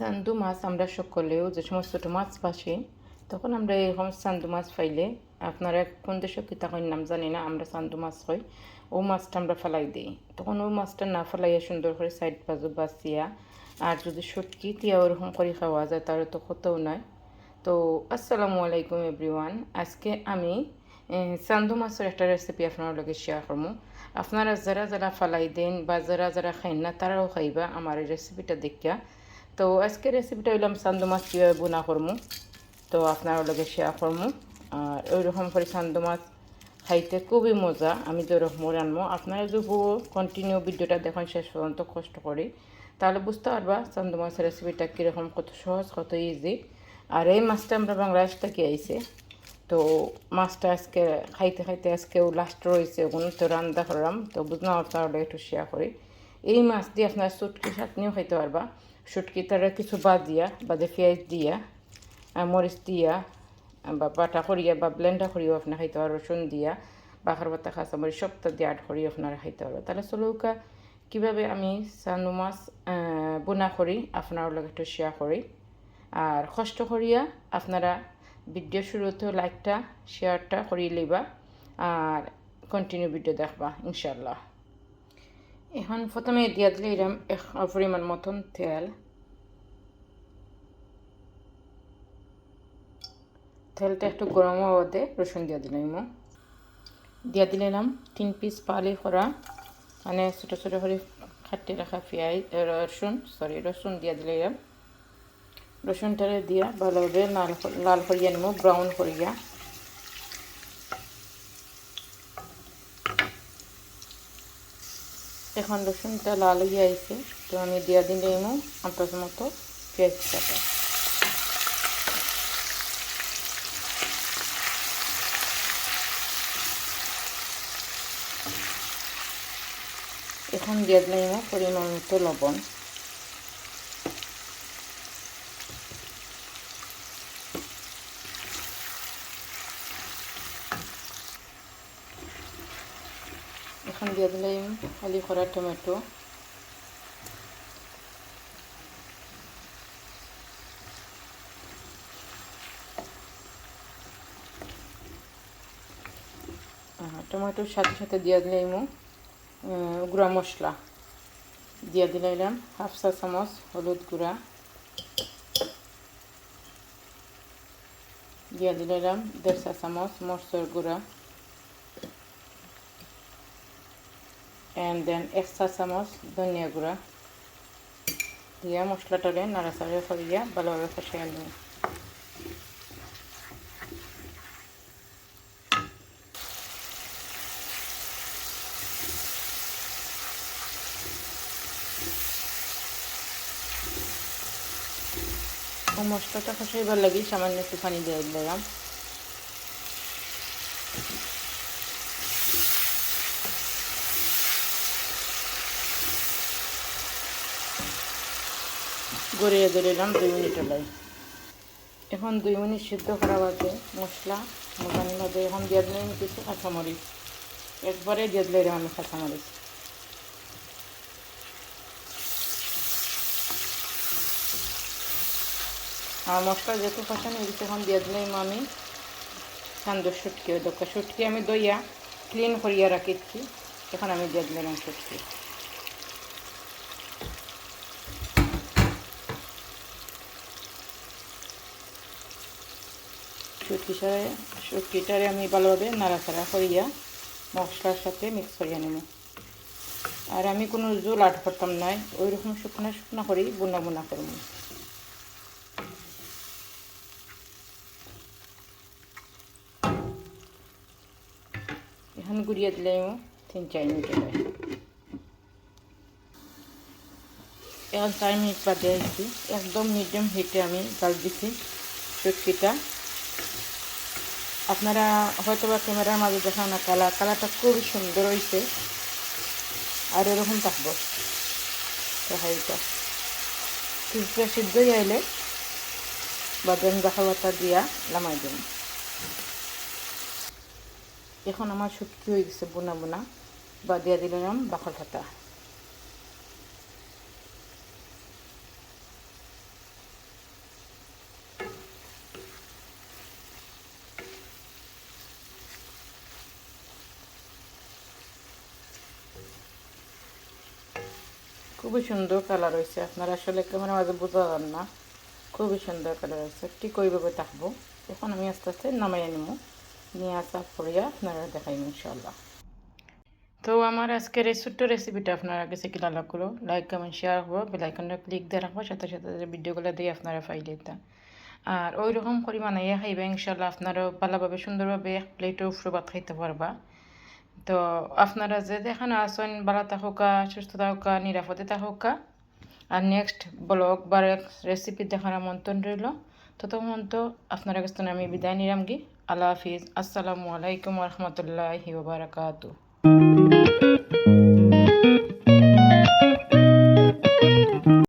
চান্দু মাছ আমরা সকলেও যে সমস্ত ছোটো মাছ পাশি তখন আমরা এরকম চান্দু মাছ পাইলে আপনারা কোন দেশে কী তখন নাম জানি না আমরা চান্দু মাছ হই ও মাছটা আমরা ফেলাই দিই। তখন ও মাছটা না ফেলাইয়া সুন্দর করে সাইড বাজু বাঁচিয়া আর যদি সটকি তিয়া ওরকম করে খাওয়া যায় তাহলে তো কতও নয়। তো আসসালামু আলাইকুম এভরিওয়ান আজকে আমি এ, চান্দু মাছের একটা রেসিপি আপনার লগে শেয়ার করব। আপনারা যারা যারা ফালাই দেন বা যারা যারা খাইন না তারাও খাইবা আমার এই রেসিপিটা দেখিয়া। তো আজকে রেসিপিটা হইলাম চান্দু মাছ কীভাবে বোনা করব তো আপনার লগে শেয়ার করব আর ওইরকম করে চান্দু মাছ খাইতে খুবই মজা। আমি তো ওরকম রানবো আপনারা যদি কন্টিনিউ ভিডিওটা দেখেন শেষ পর্যন্ত কষ্ট করি, তাহলে বুঝতে পারবা চান্দু মাছের রেসিপিটা কীরকম, কত সহজ, কত ইজি আর এই মাছটা আমরা বাংলাদেশ থেকে আইছে। তো মাছটা আজকে, খাইতে খাইতে আজকেও লাস্ট রয়েছে ওগুলো তো রান্না করলাম। তো বুঝলাম আপনারা একটু শেয়ার করি। এই মাছ দিয়ে আপনার সুটকি চাটনিও খাইতে পারবা। সুটকি তারা কিছু বাদ দিয়া, বাদে পেঁয়াজ দিয়া মরিচ দিয়া বা বাটা করিয়া বা ব্লেন্ডার করিও আপনার খাইতে পারব, রসুন দিয়া, বাখার বাতা খাসা মরিচ সবটা দিয়ে আট করিয়ে আপনারা খাইতে পারব। তাহলে চলুকা কীভাবে আমি চানু মাছ বোনা করি, আপনার লগে একটু শেয়ার করি। আর কষ্ট করিয়া আপনারা ভিডিও শুরুতে লাইকটা শেয়ারটা করিয়ে লইবা, আর কন্টিনিউ ভিডিও দেখবা ইনশাল্লাহ এখন প্রথমে দিয়া দিলে এরম এক পরিমাণ মতন তেল তেলটা একটু গরম হওয়াতে রসুন দিয়া দিলাম দিয়া দিলাম তিন পিস পালি করা মানে ছোটো ছোটো করে খাটিয়ে রাখা পেঁয়াজ রসুন সরি রসুন দিয়া দিলাম রসুনটারে দিয়া ভালোভাবে লাল লাল করিয়া নিব ব্রাউন করিয়া এখন রসুনটা লাল হয়ে আইছে, তো আমি দিয়া দিন এমন আন্দাজ মতো পেঁয়াজ কাটা। এখন দিয়ে দিলাম পরিমাণ মতো লবণ। এখন দিয়ে দিলাম খালি করা টমেটো। টমেটোর সাথে সাথে দিয়ে দিলাম গুঁড়া মশলা। দিয়ে দিলাম হাফ চা চামচ হলুদ গুঁড়া। দিয়ে দিলাম দেড় চা চামচ মরচর গুঁড়া। অ্যান্ড দেন এক চা চামচ ধনিয়া গুঁড়া দিয়া মশলাটারে নাড়াচাড়া করিয়া ভালোভাবে কষাই ও মশলাটা কষাইবার লাগি সামান্য একটু পানি দিয়ে দিলাম গড়িয়ে দিলাম দুই মিনিট লাই এখন দুই মিনিট সিদ্ধ করা বাদে মশলা মোটানির মধ্যে এখন দিয়ে দিলাম কিছু কাঁচামরিচ। একবারে দিয়ে দিলাম আমি কাঁচামরিচ। আর মশলা যেহেতু কষানো হয়েছে এখন দিয়ে দিলাম আমি সান্দর শুটকি, ওই শুটকি আমি দইয়া ক্লিন করিয়া রাখিছি এখন আমি দিয়ে দিলাম শুটকি। সাথে শুটকিটারে আমি ভালোভাবে নাড়াচাড়া করিয়া মশলার সাথে মিক্স করিয়া নেব। আর আমি কোনো জোল আট করতাম নাই ওই রকম শুকনা শুকনা করি বুনা বুনা করব। এখন গুড়িয়ে দিলাম তিন, চার মিনিট এখন চার মিনিট বাদে আসছি একদম মিডিয়াম হিটে আমি জাল দিছি শুটকিটা আপনারা হয়তো বা ক্যামেরার মাঝে দেখান না, কালার, কালারটা খুবই সুন্দর হয়েছে আর এরকম থাকব। তরকারিটা কিছুটা হয়ে এলে বাদাম দেখা বাতা দিয়া নামাই দিন এখন আমার শুটকি হয়ে গেছে বোনা বোনা। বা দিয়া দিলাম বাকল পাতা খুবই সুন্দর কালার হয়েছে। আপনারা আসলে ক্যামেরার মাঝে বোঝা যান না। খুবই সুন্দর কালার হয়েছে। ঠিক ওইভাবে থাকব এখন আমি আস্তে আস্তে নামাই নিব নিয়ে আসা পড়িয়া আপনারা দেখাইম ইনশাল্লাহ তো আমার আজকের এই ছোট্ট রেসিপিটা আপনারা কাছে কিনা লাগল? লাইক কমেন্ট শেয়ার হব। বেলাইকনটা ক্লিক দিয়ে রাখব। সাথে সাথে ভিডিওগুলো দিয়ে আপনারা ফাইলে তা আর ওই রকম করে বানাইয়া খাইবা ইনশাল্লাহ আপনারাও ভালোভাবে, সুন্দরভাবে এক প্লেটও ভাত খাইতে পারবা। তো আপনারা যে দেখানো আসেন ভালো থাকুকা, সুস্থ থাকুকা, নিরাপদে থাকুকা। আর নেক্সট ব্লগ বা রেসিপি দেখার আমন্ত্রণ রইল। ততক্ষণ তো আপনারা কাছে আমি বিদায় নিলাম গি আল্লাহ হাফিজ। আসসালামু আলাইকুম রহমতুল্লাহি বারাকাতু